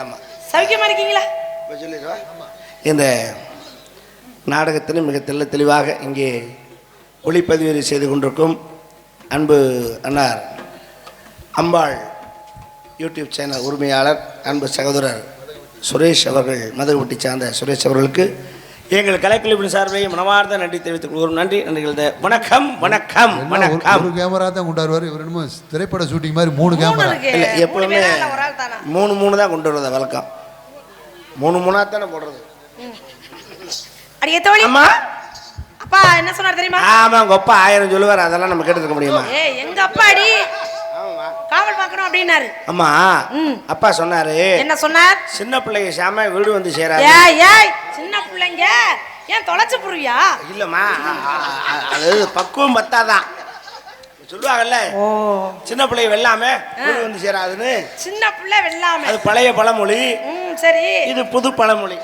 ஆமாம் சௌக்கியமா இருக்கீங்களா? இப்போ சொல்லிடுவா இந்த நாடகத்திலும் மிக தெள்ள தெளிவாக இங்கே ஒளிப்பதிவு செய்து கொண்டிருக்கும் அன்பு அன்னார் அம்பாள் யூடியூப் சேனல் உரிமையாளர் அன்பு சகோதரர் சுரேஷ் அவர்கள் மதுரைப்பட்டி சார்ந்த சுரேஷ் அவர்களுக்கு எங்கள் கலைக்குழுவின் சார்பில் மனமார்ந்த நன்றி தெரிவித்துக் கொள்கிறோம். நன்றி நன்றிகள் வணக்கம் வணக்கம் வணக்கம். ஒரு கேமரா தான் கொண்டாடுவார். இவர் என்னமோ திரைப்பட ஷூட்டிங் மாதிரி மூணு மூணு கேமரா இல்லை மூணு எப்பவுமே மூணு மூணு தான் கொண்டு வரது வழக்கம். மூணு மூணாக தானே போடுறது. அடி எத்தவழி அம்மா? அப்பா என்ன சொன்னார் தெரியுமா? ஆமா உங்க அப்பா ஆயிரம் சொல்லுவார் அதெல்லாம் நம்ம கேட்டுக்க முடியுமா? ஏ எங்க அப்பா அடி? காவல் பார்க்கணும் அப்படின்னாரு. அம்மா. அப்பா சொன்னாரு என்ன சொன்னார்? சின்ன பிள்ளைங்க சாம வீடு வந்து சேராது. ஏய் ஏய் சின்ன பிள்ளைங்க ஏன் தொலைச்சு புரியா இல்லம்மா அது பக்குவம் பத்தாதான். சொல்லுவாங்கல்ல சின்ன பிள்ளைங்க வெள்ளாம வீடு வந்து சேராதுன்னு. சின்ன பிள்ளை வெள்ளாம. அது பழைய பழமொழி. ம் சரி. இது புது பழமொழி.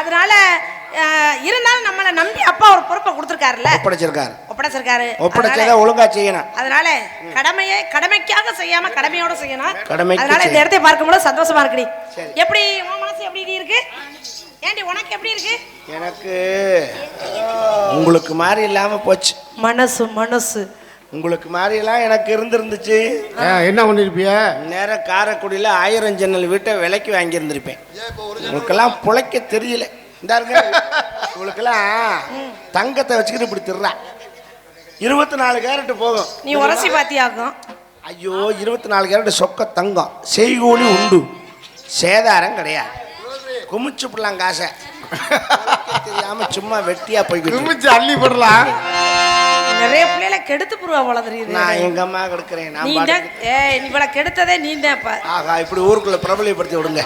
அதனால இருந்தாலும் நம்மளை நம்பி அப்பா ஒரு பொறுப்பை கொடுத்துருக்காருல்ல? ஒப்படைச்சிருக்காரு. ஒப்படைச்சிருக்காரு. ஒப்படைச்சதை ஒழுங்கா செய்யணும். அதனால கடமையை கடமைக்காக செய்யாம கடமையோட செய்யணும். கடமைக்கு அதனால இந்த. இடத்தை பார்க்கும்போது சந்தோஷமா இருக்குடி. சரி. எப்படி உன் மனசு எப்படி இருக்கு? ஏண்டி உனக்கு எப்படி இருக்கு? எனக்கு உங்களுக்கு மாதிரி இல்லாம போச்சு. மனசு மனசு. உங்களுக்கு மாதிரி எல்லாம் எனக்கு இருந்திருந்துச்சு. என்ன பண்ணிருப்பிய? நேரம் காரைக்குடியில் ஆயிரம் ஜன்னல் வீட்டை விலைக்கு வாங்கியிருந்திருப்பேன். உங்களுக்கெல்லாம் பிழைக்க தெரியல. இந்தாருங்க. உங்களுக்கெல்லாம் தங்கத்தை வச்சுக்கிட்டு இப்படி திருறா. இருபத்தி நாலு கேரட்டு போகும் நீ உரசி பாத்தியாக்கும். ஐயோ இருபத்தி நாலு கேரட் சொக்க தங்கம். செய்கூலி உண்டு. சேதாரம் கிடையாது. குமிச்சு பிடலாம் காசை. தெரியாம சும்மா வெட்டியா இருக்கு. குமிச்சு அள்ளி போடலாம். நிறைய பிள்ளைல கெடுத்து புருவா போல தெரியுது. நான் எங்க அம்மா கெடுக்கிறேன் நான் நீ தான் பாட்டுக்கு- ஏய் நீ இவளை கெடுத்ததே நீ தான் ஆகா இப்படி ஊருக்குள்ள பிரபலியப்படுத்தி விடுங்க.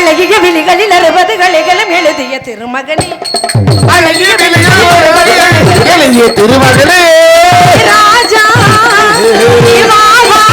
அழகிய விழிகளில் அறுபது கலைகளும் எழுதிய திருமகனே. எழுதிய திருமகளே ராஜா. ராஜா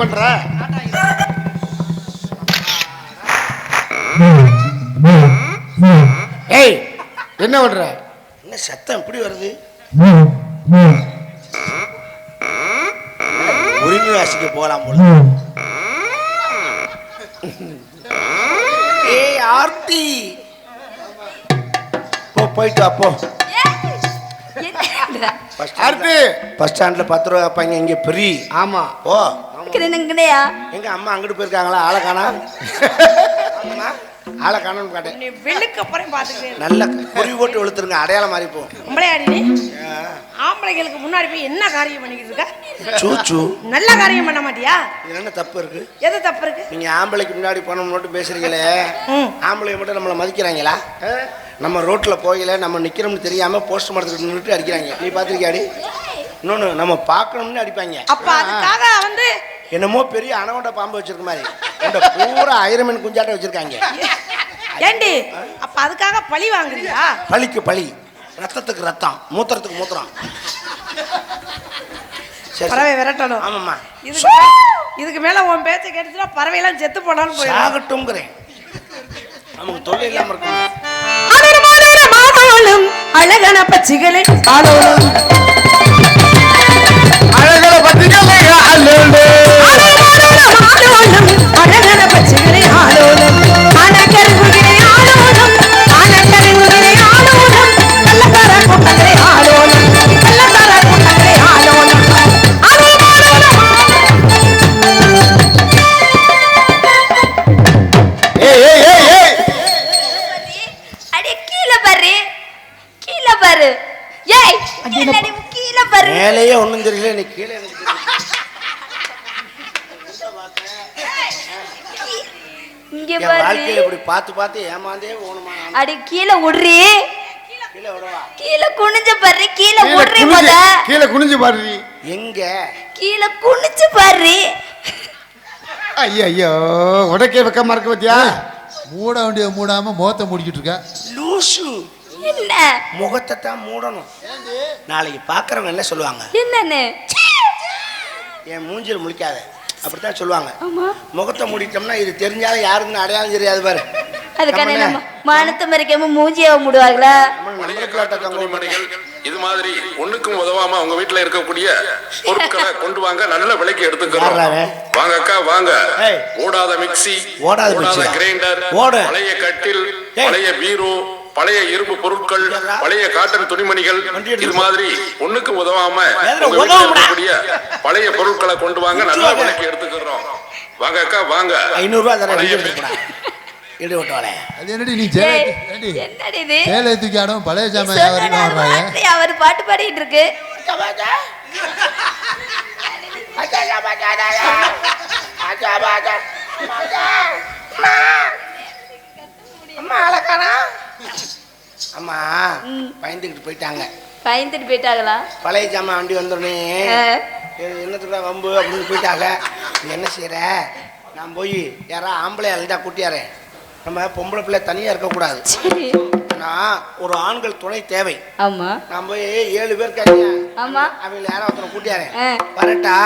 பண்ற? ஏய் என்ன பண்ற? என்ன சத்தம் இப்படி வருது? உரிமை வாசிக்க போகலாம் போல. ஏய் ஆர்த்தி. போ போயிட்டு வா போ. பஸ் ஸ்டாண்ட்ல அடுத்து பஸ் ஸ்டாண்டில் பத்து ரூபா வைப்பாங்க இங்கே ஃப்ரீ ஆமா. ஓ கிணங்கனையா எங்க அம்மா அங்கிட்டு போயிருக்காங்களா? ஆளை காணா? அம்மா ஆளை காணோன்னு கேட்டேன். நீ வெளுக்கு அப்புறம் பாத்துக்கிறேன். நல்ல குறி போட்டு வெளுத்துருங்க அடையாளம் மாறி போ. பொம்பளையாடி நீ? ஆம்பளைங்களுக்கு முன்னாடி போய் என்ன காரியம் பண்ணிக்கிட்டு இருக்க? சூச்சு நல்ல காரியம் பண்ண மாட்டியா? இது என்ன தப்பு இருக்கு? எது தப்பு இருக்கு? நீங்க ஆம்பளைக்கு முன்னாடி போன மட்டும் பேசுறீங்களே. ஆம்பளை மட்டும் நம்மளை மதிக்கிறாங்களா? நம்ம ரோட்ல போகல நம்ம நிக்கிறோம்னு தெரியாம போஸ்ட் மரத்துக்கு நின்றுட்டு அடிக்கிறாங்க. நீ பாத்திருக்கியாடி இன்னொன்னு நம்ம பார்க்கணும்னு அடிப்பாங்க. அப்ப அதுக்காக வந்து என்னமோ பெரிய அணவண்ட பாம்பு வச்சிருக்க மாதிரி. இந்த பூரா ஐரமன் குஞ்சாட்டம் வச்சிருக்காங்க. ஏண்டி அப்ப அதுக்காக பழி வாங்குறியா பழிக்கு பழி. ரத்தத்துக்கு ரத்தம் மூத்திரத்துக்கு மூத்திரம். பறவை விரட்டணும். ஆமாம்மா. இதுக்கு இதுக்கு மேல உன் பேச்சை கேட்டுச்சுன்னா பறவை எல்லாம் செத்து போனாலும் போயிடும். சாகட்டும்ங்கிறேன். நமக்கு தொல்லை இல்லாம இருக்கும் அழகன பச்சிகளே. ஆளோடும் இங்க பாரு. வாழ்க்கையில இப்படி பார்த்து பார்த்து ஏமாந்தே போகணுமா? அடி கீழே விடுறி கீழே விடவா கீழே குனிஞ்சு பாரு கீழே கீழே விடுறி முத. கீழே குனிஞ்சு பாரு. எங்க? கீழே குனிஞ்சு பாரு. ஐயோ ஐயோ உடக்கே வெக்கமா இருக்கு பத்தியா? மூட வேண்டிய மூடாம முகத்தை மூடிக்கிட்டு இருக்க. லூசு. என்ன? முகத்தை தான் மூடணும். நாளைக்கு பார்க்கறவங்க என்ன சொல்லுவாங்க? என்னன்னு? என் மூஞ்சில் முழிக்காத. அப்படித்தான் சொல்லுவாங்க ஆமா முகத்தை மூடிட்டோம்னா இது தெரிஞ்சாலும் யாருக்குன்னு அடையாளம் தெரியாது பாரு அதுக்கான நம்ம மானத்தை மறைக்காம மூஞ்சியாவ முடுவாங்களா இது மாதிரி ஒண்ணுக்கும் உதவாம உங்க வீட்டுல இருக்கக்கூடிய பொருட்களை கொண்டு வாங்க நல்ல விலைக்கு எடுத்துக்கிறோம்? வாங்க அக்கா வாங்க. ஓடாத மிக்ஸி ஓடாத? கிரைண்டர். பழைய கட்டில். பழைய பீரோ பழைய இரும்பு பொருட்கள்? பழைய காட்டன் துணிமணிகள் இது. மாதிரி ஒண்ணுக்கு உதவாம பழைய பொருட்களை கொண்டு வாங்க நல்ல. விலைக்கு எடுத்துக்கிறோம். வாங்க அக்கா வாங்க. வார்த்தை அவர் பாட்டு பாடிட்டு இருக்கு. அம்மா அழகானா? அம்மா பயந்துக்கிட்டு போயிட்டாங்க. பயந்துட்டு போயிட்டாங்களா? பழைய ஜாமான் வண்டி வந்தோடனே. என்னத்துக்குடா வம்பு அப்படின்னு போயிட்டாங்க. என்ன செய்யற நான் போய் யாரா ஆம்பளை அழுதா கூட்டியாரேன் நம்ம பொம்பளை பிள்ளை தனியாக இருக்கக்கூடாது நான் ஒரு ஆண்கள் துணை தேவை. ஆமா. நான் போய் ஏழு பேர் கேட்டேன். ஆமா. அவங்கள யாரோ ஒருத்தரை கூட்டியாரேன். வரட்டா.